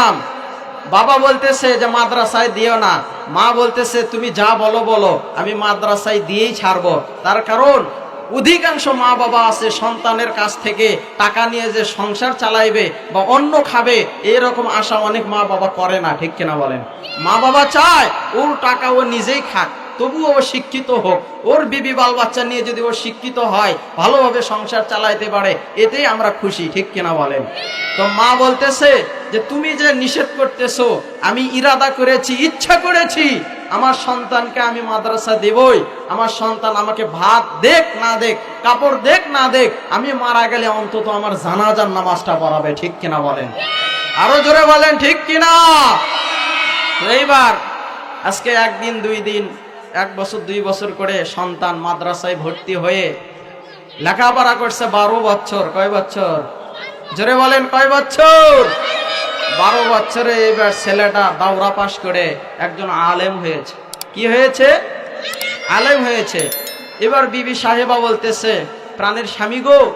গেলাম বাবা বলতেছে যে মাদ্রাসায় দিও না। মা বলতেছে, তুমি যা বলো বলো, আমি মাদ্রাসায় দিয়েই ছাড়ব। তার কারণ, অধিকাংশ মা বাবা আছে সন্তানের কাছ থেকে টাকা নিয়ে যে সংসার চালাইবে বা অন্য খাবে, এরকম আশা অনেক মা বাবা করে না, ঠিক কিনা বলেন? মা বাবা চায়, ওর টাকা ও নিজেই খাক। তবুও ও শিক্ষিত হোক। ওর বিবি বাল বাচ্চা নিয়ে যদি ও শিক্ষিত হয়, ভালোভাবে সংসার চালাইতে পারে, এতেই আমরা খুশি, ঠিক কিনা বলেন? তো মা বলতেছে যে, তুমি যে নিষেধ করতেছো, আমি ইরাদা করেছি, ইচ্ছা করেছি, আমার সন্তানকে আমি মাদ্রাসা দেবই, আমার সন্তান আমাকে ভাত দেখ না দেখ কাপড় দেখ না দেখ আমি মারা গেলে অন্তত আমার জানাজার নামাজটা পড়াবে, ঠিক কিনা বলেন? আরও জোরে বলেন, ঠিক কিনা? এইবার, আজকে একদিন, দুই দিন এক বছর, দুই বছর করে সন্তান মাদ্রাসায় ভর্তি হয়ে লেখাপড়া করছে বারো বছর। কয় বছর? জোরে বলেন, কয় বছর? বারো বছরে এবার ছেলেটা দাওরা পাশ করে একজন আলেম হয়েছে। কি হয়েছে? আলেম হয়েছে। এবার বিবি সাহেবা বলতেছে, প্রাণের স্বামী গো,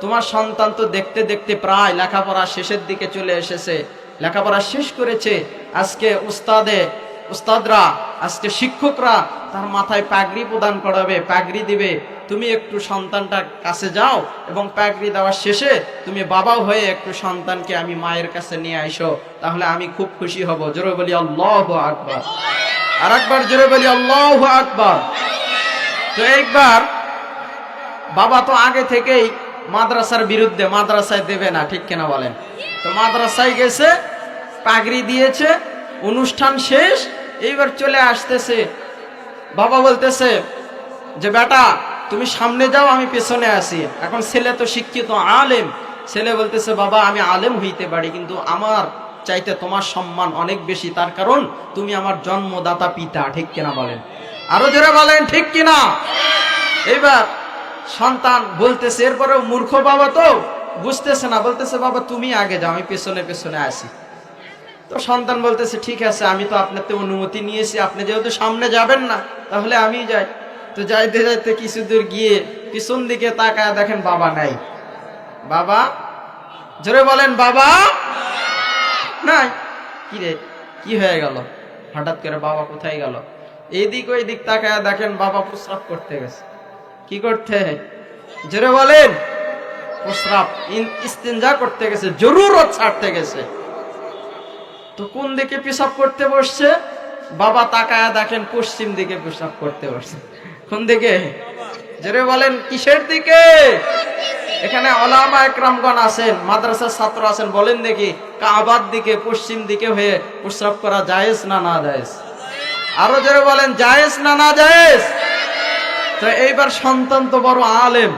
তোমার সন্তান তো দেখতে দেখতে প্রায় লেখাপড়া শেষের দিকে চলে এসেছে। লেখাপড়া শেষ করেছে। আজকে উস্তাদে, উস্তাদরা আজকে শিক্ষকরা তার মাথায় পাগড়ি প্রদান করাবে, পাগড়ি দিবে। তুমি একটু সন্তানটার কাছে যাও এবং পাগড়ি দেওয়ার শেষে তুমি বাবাও হয়ে একটু সন্তানকে আমি মায়ের কাছে নিয়ে আইসো, তাহলে আমি খুব খুশি হব। জোরে বলি আল্লাহ আকবার। আর একবার জোরে বলি আল্লাহ আকবর। তো একবার, বাবা তো আগে থেকেই মাদ্রাসার বিরুদ্ধে মাদ্রাসায় দেবে না, ঠিক কেনা বলেন? তো মাদ্রাসায় গেছে, পাগড়ি দিয়েছে, অনুষ্ঠান শেষ এইবার চলে আসতেছে। বাবা বলতেছে যে, বেটা, তুমি সামনে যাও, আমি পেছনে আসি এখন ছেলে তো শিক্ষিত, আলেম। ছেলে বলতেছে, বাবা, আমি আলেম হইতে পারি, কিন্তু আমার চাইতে তোমার সম্মান অনেক বেশি। তার কারণ, তুমি আমার জন্মদাতা পিতা, ঠিক কিনা বলেন? আরও জোরে বলেন, ঠিক কিনা? এইবার সন্তান বলতেছে, এরপরেও মূর্খ বাবা তো বুঝতেছে না। বলতেছে, বাবা, তুমি আগে যাও, আমি পেছনে পেছনে আসি তো সন্তান বলতেছে, ঠিক আছে, আমি তো আপনার তো অনুমতি নিয়েছি, আপনি যেহেতু সামনে যাবেন না, তাহলে আমি যাই। তো যাইতে যাইতে কিছু দূর গিয়ে পিছন দিকে তাকায় দেখেন বাবা নাই। বাবা? জোরে বলেন, বাবা? নাই। কি রে, কি হয়ে গেল? হঠাৎ করে বাবা কোথায় গেল? এইদিক ওই দিক তাকায় দেখেন বাবা প্রস্রাব করতে গেছে। কি করতে? জোরে বলেন। প্রস্রাব ইস্তেঞ্জা করতে গেছে, জরুরত ছাড়তে গেছে। তো কোন দিকে পেশাব করতে বসছে? বাবা তাকায়া দেখেন পশ্চিম দিকে পেশাব করতে বসছে। কোন দিকে? জোরে বলেন, কিসের দিকে? এখানে ওলামা একরামগণ আছেন, মাদ্রাসার ছাত্র আছেন, বলেন দেখি, কাবার দিকে, পশ্চিম দিকে হয়ে প্রস্রাব করা জায়েজ না না জায়েজ? আরও জোরে বলেন, জায়েজ না না জায়েজ? তো এইবার সন্তান তো বড় আলেম,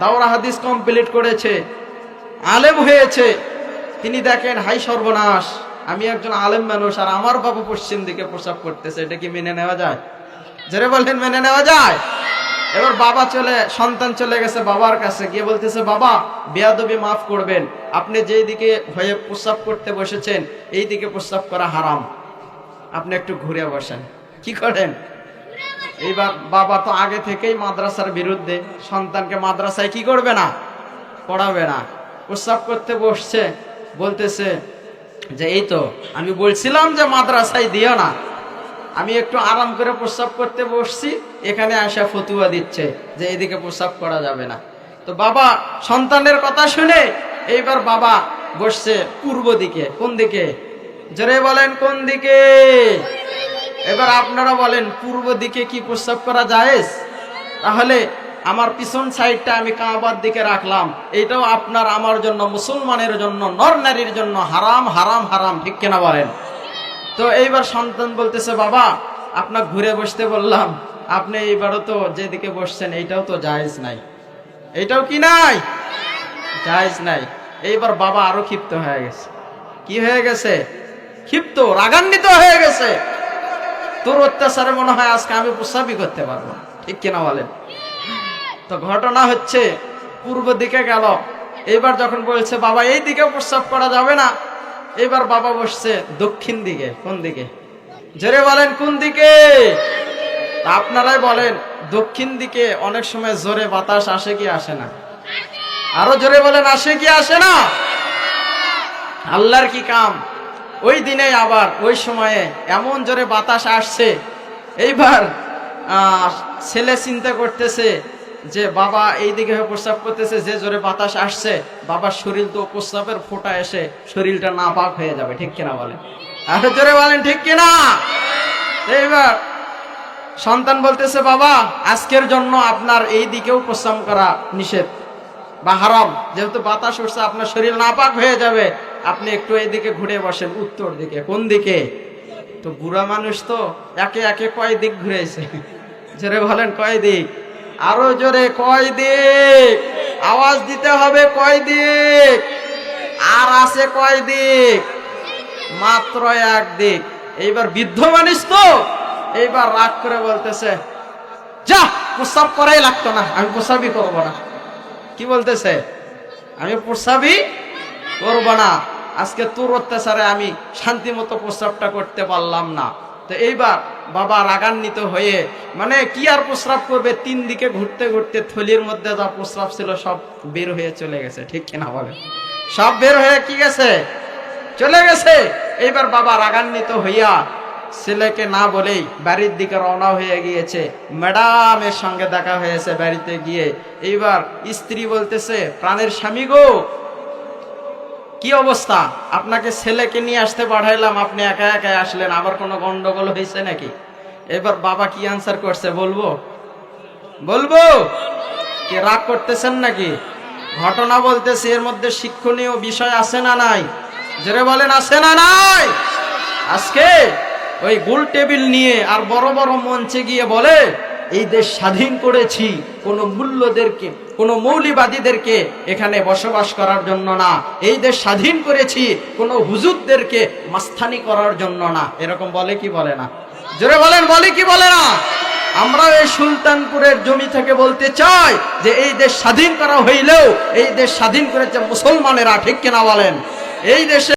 দাওরা হাদিস কমপ্লিট করেছে। আলেম হয়েছে। তিনি দেখেন, হাই সর্বনাশ। আমি একজন আলেম মানুষ আর আমার বাবা পশ্চিম দিকে প্রসাব করতেছে, এটা কি মেনে নেওয়া যায়? জেরে বললেন মেনে নেওয়া যায়? এবার বাবা চলে, সন্তান চলে গেছে বাবার কাছে, গিয়ে বলতেছে, বাবা, বেয়াদবি মাফ করবেন। আপনি যেই দিকে হয়ে প্রস্রাব করতে বসেছেন, এই দিকে প্রস্রাব করা হারাম। আপনি একটু ঘুরে বসেন। কি করেন? এইবার বাবা তো আগে থেকেই মাদ্রাসার বিরুদ্ধে, সন্তানকে মাদ্রাসায় কি করবে না? পড়াবে না। প্রস্রাব করতে বসছে, বলতেছে যে এই তো, আমি বলছিলাম যে মাদ্রাসায় দিও না। আমি একটু আরাম করে প্রস্রাব করতে বসছি, এখানে আসা ফতুয়া দিচ্ছে যে এদিকে প্রস্রাব করা যাবে না। তো বাবা, সন্তানের কথা শুনে এইবার বাবা বসছে পূর্ব দিকে, কোন দিকে? জোরে বলেন, কোন দিকে? এবার আপনারা বলেন, পূর্ব দিকে কি প্রস্রাব করা যায় তাহলে আমার পিছন সাইডটা আমি কাঁবার দিকে রাখলাম। এইটাও আপনার আমার জন্য, মুসলমানের জন্য, নর নারীর জন্য হারাম হারাম হারাম, ঠিক কিনা বলেন? তো এইবার সন্তান বলতেছে, বাবা আপনার ঘুরে বসতে বললাম। আপনি এইবারও তো যেদিকে বসছেন, এইটাও তো জায়েজ নাই। এইটাও কি নাই? জায়েজ নাই। এইবার বাবা আরও ক্ষিপ্ত হয়ে গেছে। কি হয়ে গেছে? ক্ষিপ্ত, রাগান্বিত হয়ে গেছে। তোর অত্যাচারে মনে হয় আজকে আমি প্রস্রাবই করতে পারব। ঠিক কিনা বলেন? তো ঘটনা হচ্ছে, পূর্ব দিকে গেল। এবার যখন বলছে, বাবা, এই দিকে প্রস্রাব করা যাবে না। এবার বাবা বসছে দক্ষিণ দিকে, কোন দিকে? জোরে বলেন, কোন দিকে? আপনারাই বলেন, দক্ষিণ দিকে অনেক সময় জোরে বাতাস আসে কি আসে না? আরও জোরে বলেন, আসে কি আসে না? আল্লাহর কি কাম? ওই দিনে আবার, ওই সময়ে এমন জোরে বাতাস আসছে। এইবার ছেলে চিন্তা করতেছে যে বাবা এই দিকে প্রস্রাব করতেছে, যে জোরে বাতাস আসছে, বাবার শরীর তো প্রস্রাবের ফোঁটা এসে শরীরটা না পাক হয়ে যাবে, ঠিক কিনা বলেন? আরও জোরে বলেন, ঠিক কিনা? এইবার সন্তান বলতেছে, বাবা, আজকের জন্য আপনার এই দিকেও প্রস্রাব করা নিষেধ বা হারাম। যেহেতু বাতাস উঠছে, আপনার শরীর নাপাক হয়ে যাবে। আপনি একটু এইদিকে ঘুরে বসেন, উত্তর দিকে, কোন দিকে? তো বুড়া মানুষ তো একে একে কয় দিক ঘুরেছে জোরে বলেন, কয় দিক? আরও জোরে কয় দিক? আওয়াজ দিতে হবে কয় দিক? আর আছে কয় দিক? মাত্র এক দিক। এইবার বৃদ্ধ মানুষ তো এইবার রাগ করে বলতেছে, যা প্রস্তাব করাই লাগতো না, আমি প্রস্তাবই করব না। কি বলতেছে? আমি প্রস্তাবই করব না। আজকে তোর অত্যাচারে আমি শান্তি মতো প্রস্রাবটা করতে পারলাম না। তো এইবার বাবা রাগান্বিত হয়ে মানে কি আর প্রস্রাব করবে? তিন দিকে ঘুরতে ঘুরতে থলির মধ্যে যা প্রস্রাব ছিল সব বের হয়ে চলে গেছে। ঠিক কিনা বলে সব বের হয়ে কি গেছে? চলে গেছে। এইবার বাবা রাগান্বিত হইয়া ছেলেকে না বলেই বাড়ির দিকে রওনা হয়ে গিয়েছে। ম্যাডামের সঙ্গে দেখা হয়েছে বাড়িতে গিয়ে। এইবার স্ত্রী বলতেছে, প্রাণের স্বামী গো কি অবস্থা? আপনাকে ছেলেকে নিয়ে আসতে পাঠাইলাম, আপনি একা একা আসলেন, আবার কোনো গন্ডগোল হয়েছে নাকি? এবার বাবা কি আনসার করছে বলব? বলব? কি রাগ করতেছেন নাকি? ঘটনা বলতেছে, এর মধ্যে শিক্ষণীয় বিষয় আছে না নাই? জোরে বলেন, আছে না নাই? আজকে ওই গোল টেবিল নিয়ে আর বড় বড় মঞ্চে গিয়ে বলে এই দেশ স্বাধীন করেছি কোন মূল্যদেরকে, কোন মৌলিবাদীদেরকে এখানে বসবাস করার জন্য না। এই দেশ স্বাধীন করেছি কোন হুজুরদেরকে মাস্তানি করার জন্য না। এরকম বলে কি বলে না? জোরে বলেন, বলে কি বলে না? আমরা এই সুলতানপুরের জমি থেকে বলতে চাই যে এই দেশ স্বাধীন করা হইলেও, এই দেশ স্বাধীন করেছে মুসলমানেরা, ঠিক কিনা বলেন? এই দেশে